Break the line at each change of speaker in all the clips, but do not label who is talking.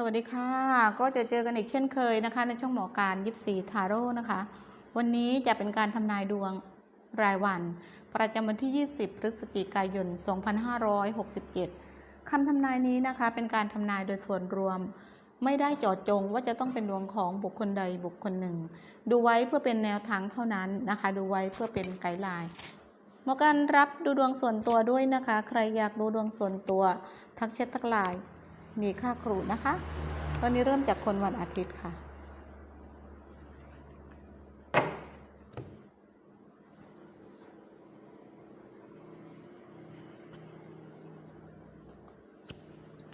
สวัสดีค่ะ ก็จะเจอกันอีกเช่นเคยนะคะ ในช่องหมอการยิปซีทาโร่นะคะ วันนี้จะเป็นการทำนายดวงรายวัน ประจำวันที่ 20 พฤศจิกายน 2567 คำทำนายนี้นะคะ เป็นการทำนายโดยส่วนรวม ไม่ได้เจาะจงว่าจะต้องเป็นดวงของบุคคลใดบุคคลหนึ่ง ดูไว้เพื่อเป็นแนวทางเท่านั้นนะคะ ดูไว้เพื่อเป็นไกด์ไลน์หมอการรับดูดวงส่วนตัวด้วยนะคะ ใครอยากดูดวงส่วนตัว ทักแชททักไลน์ มีค่าครูนะคะ ตอนนี้เริ่มจากคนวันอาทิตย์ค่ะ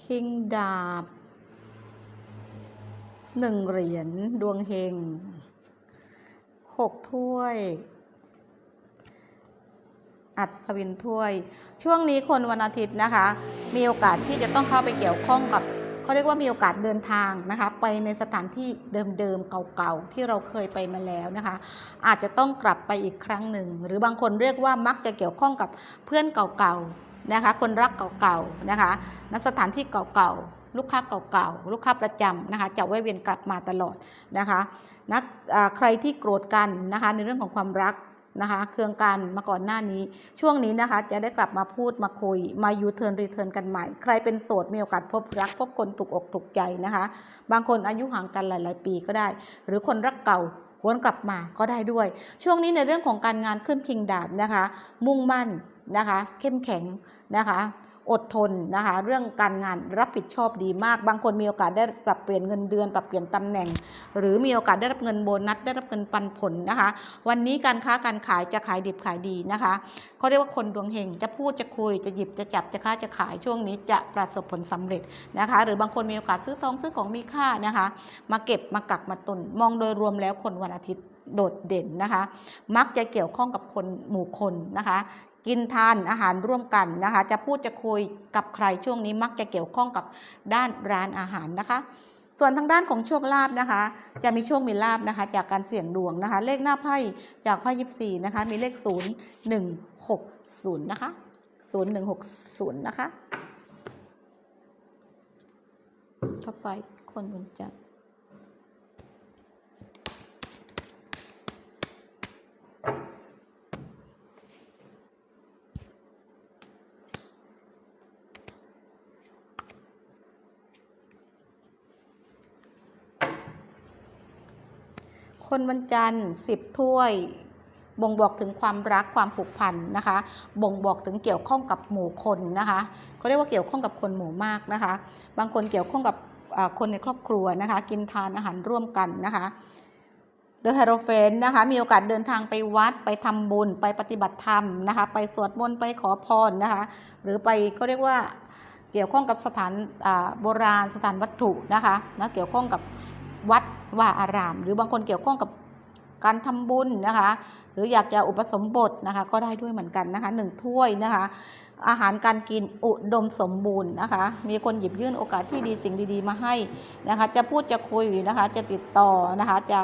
คิงดาบหนึ่งเหรียญดวงเฮงหกถ้วย อัศวินถ้วย ช่วงนี้คนวันอาทิตย์นะคะ มีโอกาสที่จะต้องเข้าไปเกี่ยวข้องกับเขาเรียกว่ามีโอกาสเดินทางนะคะ ไปในสถานที่เดิมๆเก่าๆที่เราเคยไปมาแล้วนะคะ อาจจะต้องกลับไปอีกครั้งหนึ่ง หรือบางคนเรียกว่ามักจะเกี่ยวข้องกับเพื่อนเก่าๆนะคะ คนรักเก่าๆนะคะณสถานที่เก่าๆลูกค้าเก่าๆลูกค้าประจำนะคะจะแวะเวียนกลับมาตลอดนะคะนักใครที่โกรธกันนะคะในเรื่องของความรัก นะคะเครื่องกันมาก่อนหน้านี้ ช่วงนี้นะคะจะได้กลับมาพูดมาคุย มายูเทิร์นรีเทิร์นกันใหม่ ใครเป็นโสดมีโอกาสพบรัก พบคนถูกอกถูกใจนะคะ บางคนอายุห่างกันหลาย ๆ ปีก็ได้ หรือคนรักเก่าวนกลับมาก็ได้ด้วย ช่วงนี้ในเรื่องของการงานขึ้นคิงดาบนะคะ มุ่งมั่นนะคะ เข้มแข็งนะคะ อดทนนะคะเรื่องการงานรับผิดชอบดีมาก บางคนมีโอกาสได้ปรับเปลี่ยนเงินเดือน ปรับเปลี่ยนตำแหน่ง หรือมีโอกาสได้รับเงินโบนัสได้รับเงินปันผลนะคะ วันนี้การค้าการขายจะขายดิบขายดีนะคะเขาเรียกว่าคนดวงเฮงจะพูดจะคุยจะหยิบจะจับจะค้าจะขายช่วงนี้จะประสบผลสำเร็จนะคะ หรือบางคนมีโอกาสซื้อทองซื้อของมีค่านะคะ มาเก็บมากักมาตุนมองโดยรวมแล้วคนวันอาทิตย์โดดเด่นนะคะ มักจะเกี่ยวข้องกับคนหมู่คนนะคะ กินทานอาหารร่วมกันนะคะ จะพูดจะคุยกับใครช่วงนี้มักจะเกี่ยวข้องกับด้านร้านอาหารนะคะ ส่วนทางด้านของโชคลาภนะคะ จะมีโชคมีลาภนะคะ จากการเสี่ยงดวงนะคะ เลขหน้าไพ่จากไพ่ยิบสี่นะคะ มีเลขศูนย์หนึ่งหกศูนย์นะคะศูนย์หนึ่งหกศูนย์นะคะ เข้าไปคนวันจันทร์ คนวันจันทร์สิบถ้วย บ่งบอกถึงความรักความผูกพันนะคะ บ่งบอกถึงเกี่ยวข้องกับหมู่คนนะคะเขาเรียกว่าเกี่ยวข้องกับคนหมู่มากนะคะ บางคนเกี่ยวข้องกับคนในครอบครัวนะคะ กินทานอาหารร่วมกันนะคะเดอะฮโรเฟนนะคะมีโอกาสเดินทางไปวัดไปทำบุญไปปฏิบัติธรรมนะคะไปสวดมนต์ไปขอพรนะคะหรือไปเขาเรียกว่าเกี่ยวข้องกับสถานโบราณสถานวัตถุนะคะนะเกี่ยวข้องกับ ว่าอาราม หรือบางคนเกี่ยวข้องกับการทำบุญนะคะ หรืออยากจะอุปสมบทนะคะ ก็ได้ด้วยเหมือนกันนะคะหนึ่งถ้วยนะคะ อาหารการกินอุดมสมบูรณ์นะคะ มีคนหยิบยื่นโอกาสที่ดีสิ่งดีๆมาให้นะคะ จะพูดจะคุยนะคะ จะติดต่อนะคะ จะ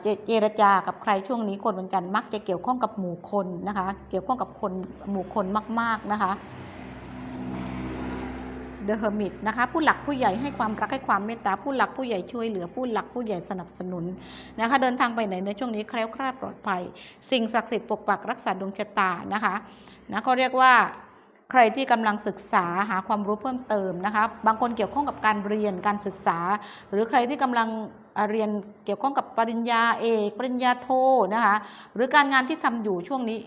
เจเจรจากับใครช่วงนี้คนวันจันทร์มักจะเกี่ยวข้องกับหมู่คนนะคะ เกี่ยวข้องกับคนหมู่คนมาก ๆนะคะ เดอะเฮอร์มิตนะคะผู้หลักผู้ใหญ่ให้ความรักให้ความเมตตาผู้หลักผู้ใหญ่ช่วยเหลือผู้หลักผู้ใหญ่สนับสนุนนะคะเดินทางไปไหนในช่วงนี้แคล้วคลาดปลอดภัย สิ่งศักดิ์สิทธิ์ปกปักรักษาดวงชะตานะคะนะเขาเรียกว่าใครที่กำลังศึกษาหาความรู้เพิ่มเติมนะคะบางคนเกี่ยวข้องกับการเรียนการศึกษา หรือใครที่กำลังเรียนเกี่ยวข้องกับปริญญาเอก ปริญญาโทนะคะหรือการงานที่ทำอยู่ช่วงนี้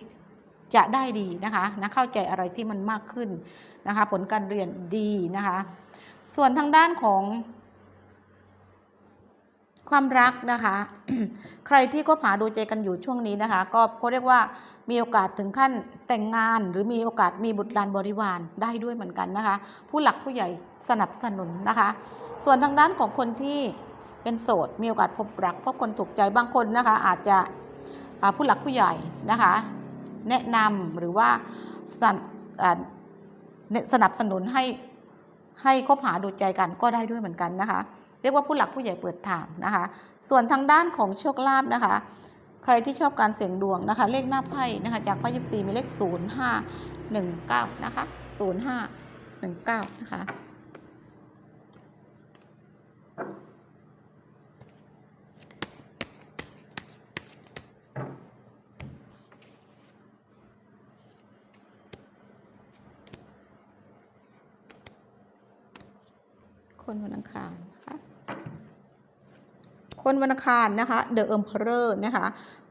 จะได้ดีนะคะนะเข้าใจอะไรที่มันมากขึ้นนะคะ ผลการเรียนดีนะคะ ส่วนทางด้านของ ความรักนะคะ ใครที่ก็หาดูใจกันอยู่ช่วงนี้นะคะ ก็เขาเรียกว่ามีโอกาสถึงขั้นแต่งงาน หรือมีโอกาสมีบุตรหลานบริวารได้ด้วยเหมือนกันนะคะ ผู้หลักผู้ใหญ่สนับสนุนนะคะ ส่วนทางด้านของคนที่เป็นโสดมีโอกาสพบรักพบคนถูกใจบางคนนะคะ อาจจะผู้หลักผู้ใหญ่นะคะ แนะนำหรือว่าสนับสนับสนุนให้ให้คบหาดูใจกันก็ได้ด้วยเหมือนกันนะคะ เรียกว่าผู้หลักผู้ใหญ่เปิดทางนะคะ ส่วนทางด้านของโชคลาภนะคะ ใครที่ชอบการเสี่ยงดวงนะคะ เลขหน้าไพ่นะคะจากไพ่ยิปซีมีเลข0 5 1 9นะคะ0 5 1 9นะคะ คนวันอังคารนะคะคนวันอังคารนะคะ The Emperor นะคะ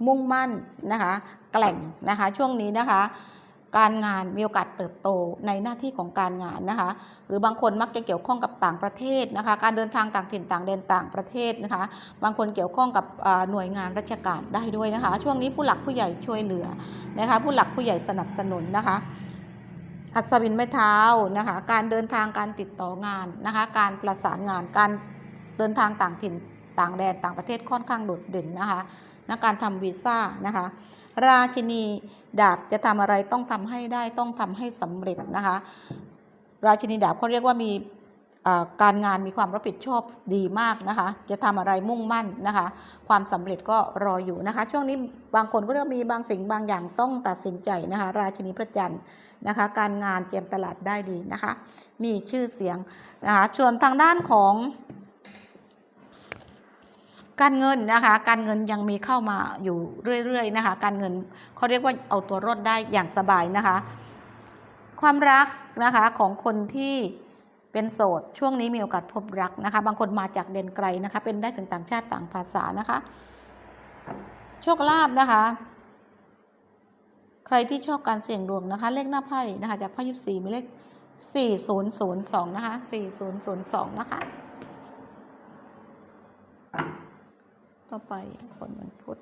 มุ่งมั่นนะคะแกล่งนะคะช่วงนี้นะคะการงานมีโอกาสเติบโตในหน้าที่ของการงานนะคะ หรือบางคนมักจะเกี่ยวข้องกับต่างประเทศนะคะ การเดินทางต่างถิ่นต่างแดนต่างประเทศนะคะ บางคนเกี่ยวข้องกับหน่วยงานราชการได้ด้วยนะคะ ช่วงนี้ผู้หลักผู้ใหญ่ช่วยเหลือนะคะ ผู้หลักผู้ใหญ่สนับสนุนนะคะ อัศวินไม้เท้านะคะ การเดินทางการติดต่องานนะคะ การประสานงานการเดินทางต่างถิ่นต่างแดนต่างประเทศค่อนข้างโดดเด่นนะคะนะการทำวีซ่านะคะ ราชินีดาบจะทำอะไรต้องทำให้ได้ต้องทำให้สำเร็จนะคะ ราชินีดาบเขาเรียกว่ามี การงานมีความรับผิดชอบดีมากนะคะ จะทำอะไรมุ่งมั่นนะคะ ความสำเร็จก็รออยู่นะคะ ช่วงนี้บางคนก็เรียกว่ามีบางสิ่งบางอย่างต้องตัดสินใจนะคะ ราชินีพระจันทร์นะคะ การงานเตรียมตลาดได้ดีนะคะ มีชื่อเสียงนะคะส่วนทางด้านของการเงินนะคะ การเงินยังมีเข้ามาอยู่เรื่อยๆนะคะ การเงินเขาเรียกว่าเอาตัวรอดได้อย่างสบายนะคะ ความรักนะคะของคนที่ เป็นโสด ช่วงนี้มีโอกาสพบรักนะคะ บางคนมาจากเด่นไกลนะคะ เป็นได้ถึงต่างชาติต่างภาษานะคะ โชคลาภนะคะ ใครที่ชอบการเสี่ยงดวงนะคะ เลขหน้าไพ่นะคะ จากไพ่ยิบสี่มีเลขสี่ศูนย์ศูนย์สองนะคะสี่ศูนย์ศูนย์สองนะคะต่อไปคนวันพุธ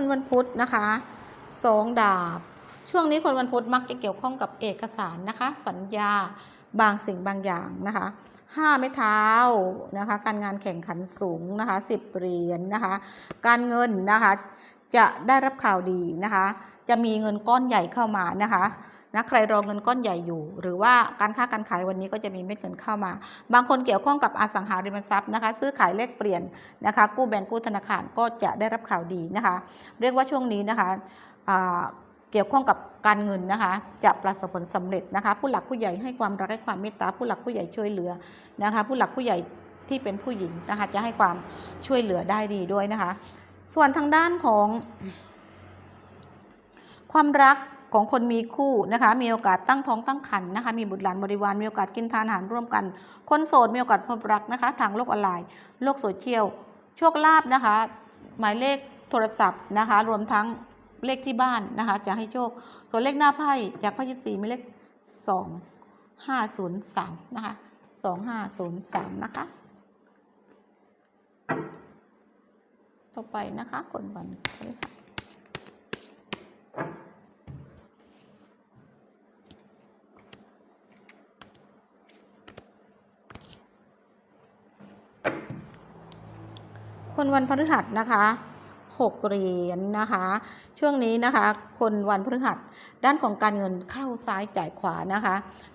คนวันพุธนะคะสองดาบ ช่วงนี้คนวันพุธมักจะเกี่ยวข้องกับเอกสารนะคะ สัญญาบางสิ่งบางอย่างนะคะห้าไม้เท้านะคะ การงานแข่งขันสูงนะคะสิบเหรียญนะคะ การเงินนะคะ จะได้รับข่าวดีนะคะ จะมีเงินก้อนใหญ่เข้ามานะคะ นะใครรอเงินก้อนใหญ่อยู่ หรือว่าการค้าการขายวันนี้ก็จะมีเม็ดเงินเข้ามา บางคนเกี่ยวข้องกับอสังหาริมทรัพย์นะคะ ซื้อขายเลขเปลี่ยนนะคะ กู้แบงก์กู้ธนาคารก็จะได้รับข่าวดีนะคะ เรียกว่าช่วงนี้นะคะเกี่ยวข้องกับการเงินนะคะ จะประสบผลสำเร็จนะคะ ผู้หลักผู้ใหญ่ให้ความรักให้ความเมตตาผู้หลักผู้ใหญ่ช่วยเหลือนะคะ ผู้หลักผู้ใหญ่ที่เป็นผู้หญิงนะคะ จะให้ความช่วยเหลือได้ดีด้วยนะคะ ส่วนทางด้านของความรัก ของคนมีคู่นะคะ มีโอกาสตั้งท้องตั้งครรภ์นะคะ มีบุตรหลานบริวาร มีโอกาสกินทานอาหารร่วมกัน คนโสดมีโอกาสพบรักนะคะ ทางโลกออนไลน์ โลกโซเชียล โชคลาภนะคะ หมายเลขโทรศัพท์นะคะ รวมทั้งเลขที่บ้านนะคะ จะให้โชค ส่วนเลขหน้าไพ่จากไพ่ยิบสี่มีเลขสองห้าศูนย์สามนะคะสองห้าศูนย์สามนะคะ ต่อไปนะคะกดวันพฤหัสคน วันพฤหัสนะคะหกเหรียญนะคะ ช่วงนี้นะคะ คนวันพฤหัสด้านของการเงินเข้าซ้ายจ่ายขวานะคะ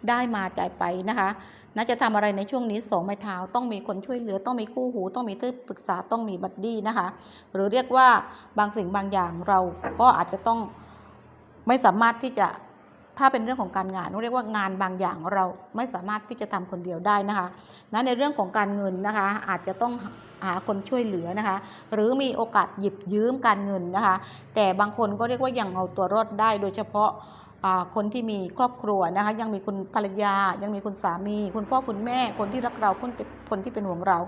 ได้มาจ่ายไปนะคะน่าจะทำอะไรในช่วงนี้สองไม้เท้าต้องมีคนช่วยเหลือต้องมีคู่หู ต้องมีที่ปรึกษาต้องมีบัดดี้นะคะ หรือเรียกว่าบางสิ่งบางอย่างเราก็อาจจะต้องไม่สามารถที่จะ ถ้าเป็นเรื่องของการงานเรียกว่างานบางอย่างเราไม่สามารถที่จะทำคนเดียวได้นะคะนะในเรื่องของการเงินนะคะ อาจจะต้องหาคนช่วยเหลือนะคะ หรือมีโอกาสหยิบยืมการเงินนะคะ แต่บางคนก็เรียกว่ายังเอาตัวรอดได้โดยเฉพาะคนที่มีครอบครัวนะคะ ยังมีคุณภรรยา ยังมีคุณสามี คุณพ่อคุณแม่คนที่รักเราคนที่คนที่เป็นห่วงเรา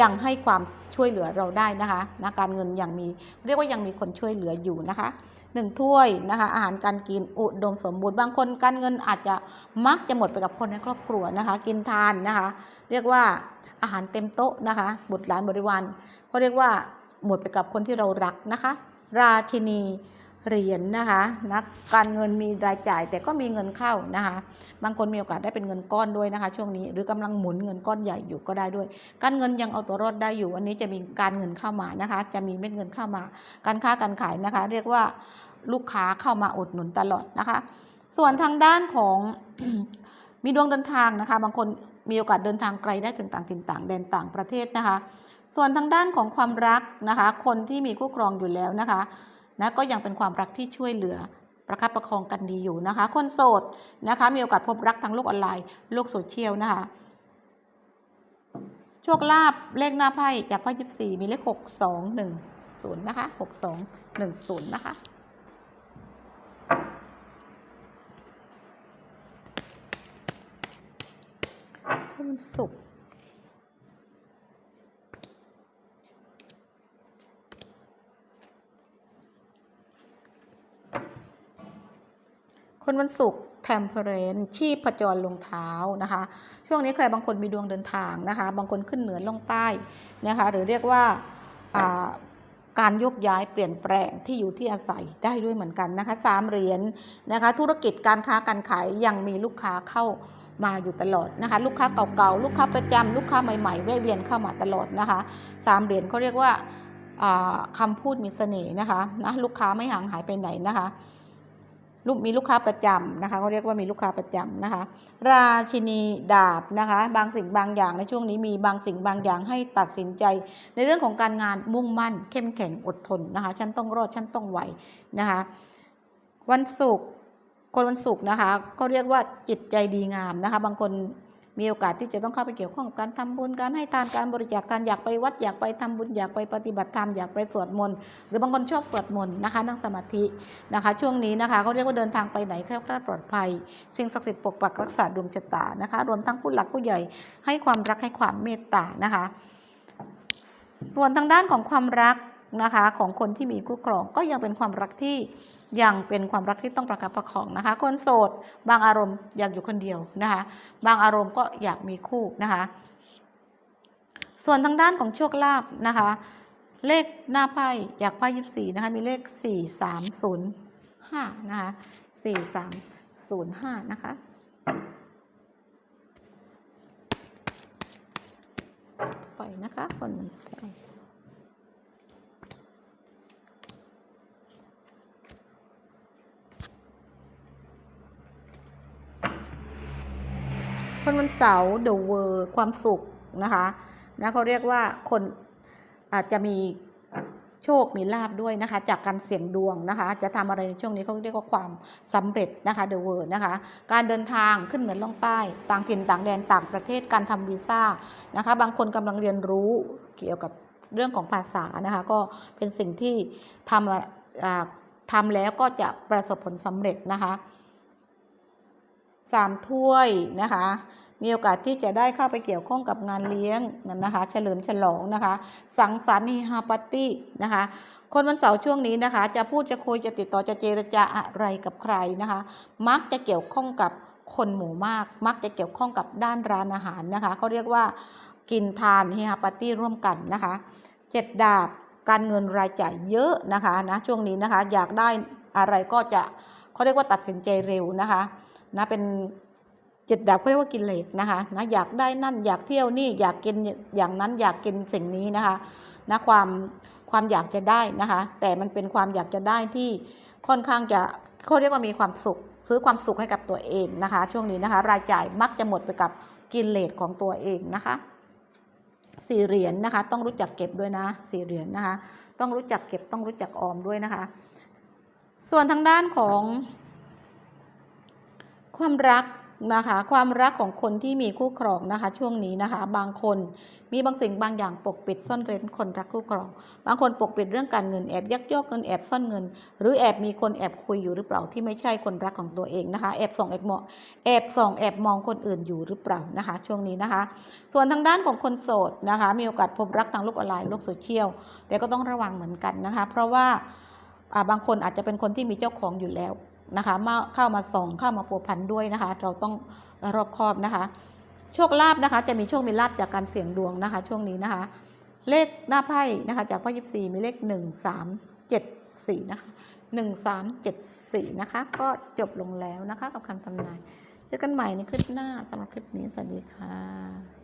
ยังให้ความช่วยเหลือเราได้นะคะนะการเงินยังมีเรียกว่ายังมีคนช่วยเหลืออยู่นะคะ หนึ่งถ้วยนะคะอาหารการกินอุดมสมบูรณ์บางคนการเงินอาจจะมักจะหมดไปกับคนในครอบครัวนะคะ กินทานนะคะ เรียกว่าอาหารเต็มโต๊ะนะคะ บุตรหลานบริวารเขาเรียกว่าหมดไปกับคนที่เรารักนะคะ ราชินี เหรียญนะคะนะการเงินมีรายจ่ายแต่ก็มีเงินเข้านะคะ บางคนมีโอกาสได้เป็นเงินก้อนด้วยนะคะ ช่วงนี้หรือกำลังหมุนเงินก้อนใหญ่อยู่ก็ได้ด้วย การเงินยังเอาตัวรอดได้อยู่วันนี้จะมีการเงินเข้ามานะคะ จะมีเม็ดเงินเข้ามา การค้าการขายนะคะ เรียกว่าลูกค้าเข้ามาอุดหนุนตลอดนะคะ ส่วนทางด้านของมีดวงเดินทางนะคะ บางคนมีโอกาสเดินทางไกลได้ถึงต่างถิ่นต่างแดนต่างประเทศนะคะ ส่วนทางด้านของความรักนะคะ คนที่มีคู่ครองอยู่แล้วนะคะ นะก็ยังเป็นความรักที่ช่วยเหลือประคับประคองกันดีอยู่นะคะ คนโสดนะคะมีโอกาสพบรักทางโลกออนไลน์โลกโซเชียลนะคะโชคลาภเลขหน้าไพ่จากไพ่ยิบสี่มีเลขหกสองหนึ่งศูนย์นะคะหกสองหนึ่งศูนย์นะคะให้มันสุก คนวันศุกร์แทมเพรนชีพจรลงเท้านะคะ ช่วงนี้ใครบางคนมีดวงเดินทางนะคะ บางคนขึ้นเหนือลงใต้นะคะ หรือเรียกว่าการยกย้ายเปลี่ยนแปลงที่อยู่ที่อาศัยได้ด้วยเหมือนกันนะคะสามเหรียญนะคะ ธุรกิจการค้าการขายยังมีลูกค้าเข้ามาอยู่ตลอดนะคะ ลูกค้าเก่าๆ ลูกค้าประจำลูกค้าใหม่ๆแวะเวียนเข้ามาตลอดนะคะสามเหรียญเขาเรียกว่าอ่าคำพูดมีเสน่ห์นะคะนะลูกค้าไม่ห่างหายไปไหนนะคะ ลูกมีลูกค้าประจำนะคะเขาเรียกว่ามีลูกค้าประจำนะคะ ราชินีดาบนะคะ บางสิ่งบางอย่างในช่วงนี้มีบางสิ่งบางอย่างให้ตัดสินใจ ในเรื่องของการงานมุ่งมั่น เข้มแข็งอดทนนะคะฉันต้องรอดฉันต้องไหวนะคะ วันศุกร์คนวันศุกร์นะคะเขาเรียกว่าจิตใจดีงามนะคะ บางคน มีโอกาสที่จะต้องเข้าไปเกี่ยวข้องกับการทำบุญการให้ทานการบริจาคทานอยากไปวัดอยากไปทำบุญอยากไปปฏิบัติธรรมอยากไปสวดมนต์หรือบางคนชอบสวดมนต์นะคะนั่งสมาธินะคะ ช่วงนี้นะคะเขาเรียกว่าเดินทางไปไหนแคล้วคลาดปลอดภัย สิ่งศักดิ์สิทธิ์ปกปักรักษาดวงชะตานะคะ รวมทั้งผู้หลักผู้ใหญ่ให้ความรักให้ความเมตตานะคะ ส่วนทางด้านของความรักนะคะของคนที่มีคู่ครองก็ยังเป็นความรักที่ ยังเป็นความรักที่ต้องประคับประคองนะคะ คนโสด บางอารมณ์อยากอยู่คนเดียวนะคะ บางอารมณ์ก็อยากมีคู่นะคะ ส่วนทางด้านของโชคลาภนะคะ เลขหน้าไพ่อยากไพ่ยิบสี่นะคะมีเลขสี่สามศูนย์ห้านะคะสี่สามศูนย์ห้านะคะไปนะคะคนมันใส่ คนวันเสาร์ The World ความสุขนะคะนะเขาเรียกว่าคนอาจจะมีโชคมีลาบด้วยนะคะ จากการเสี่ยงดวงนะคะ จะทำอะไรในช่วงนี้เขาเรียกว่าความสำเร็จนะคะ The World นะคะ การเดินทางขึ้นเหนือล่องใต้ ต่างถิ่นต่างแดนต่างประเทศการทำวีซ่านะคะ บางคนกำลังเรียนรู้เกี่ยวกับเรื่องของภาษานะคะ ก็เป็นสิ่งที่ทำทำแล้วก็จะประสบผลสำเร็จนะคะ สามถ้วยนะคะ มีโอกาสที่จะได้เข้าไปเกี่ยวข้องกับงานเลี้ยงนะคะ เฉลิมฉลองนะคะ สังสรรค์เฮฮาปาร์ตี้นะคะ คนวันเสาร์ช่วงนี้นะคะ จะพูดจะคุยจะติดต่อจะเจรจาอะไรกับใครนะคะ มักจะเกี่ยวข้องกับคนหมู่มาก มักจะเกี่ยวข้องกับด้านร้านอาหารนะคะเขาเรียกว่ากินทานเฮฮาปาร์ตี้ร่วมกันนะคะเจ็ดดาบการเงินรายจ่ายเยอะนะคะนะช่วงนี้นะคะอยากได้อะไรก็จะเขาเรียกว่าตัดสินใจเร็วนะคะ นะเป็นเจ็ดดาบเขาเรียกว่ากิเลสนะคะนะอยากได้นั่นอยากเที่ยวนี่อยากกินอย่างนั้นอยากกินสิ่งนี้นะคะนะความความอยากจะได้นะคะ แต่มันเป็นความอยากจะได้ที่ค่อนข้างจะเขาเรียกว่ามีความสุข ซื้อความสุขให้กับตัวเองนะคะ ช่วงนี้นะคะ รายจ่ายมักจะหมดไปกับกิเลสของตัวเองนะคะสี่เหรียญนะคะ ต้องรู้จักเก็บด้วยนะสี่เหรียญนะคะ ต้องรู้จักเก็บต้องรู้จักออมด้วยนะคะ ส่วนทางด้านของ ความรักนะคะความรักของคนที่มีคู่ครองนะคะ ช่วงนี้นะคะบางคนมีบางสิ่งบางอย่างปกปิดซ่อนเร้นคนรักคู่ครอง บางคนปกปิดเรื่องการเงินแอบยักยอกเงินแอบซ่อนเงิน หรือแอบมีคนแอบคุยอยู่หรือเปล่าที่ไม่ใช่คนรักของตัวเองนะคะแอบส่องแอบมองแอบส่องแอบมองคนอื่นอยู่หรือเปล่านะคะ ช่วงนี้นะคะ ส่วนทางด้านของคนโสดนะคะ มีโอกาสพบรักทางโลกออนไลน์โลกโซเชียลแต่ก็ต้องระวังเหมือนกันนะคะ เพราะว่าอ่าบางคนอาจจะเป็นคนที่มีเจ้าของอยู่แล้ว นะคะมาเข้ามาส่องเข้ามาพัวพันด้วยนะคะ เราต้องรอบคอบนะคะ โชคลาภนะคะ จะมีโชคมีลาภจากการเสี่ยงดวงนะคะ ช่วงนี้นะคะ เลขหน้าไพ่นะคะ จากไพ่ยิบสี่มีเลขหนึ่งสามเจ็ดสี่นะคะหนึ่งสามเจ็ดสี่นะคะ ก็จบลงแล้วนะคะกับคำทำนายเจอกันใหม่ในคลิปหน้าสำหรับคลิปนี้สวัสดีค่ะ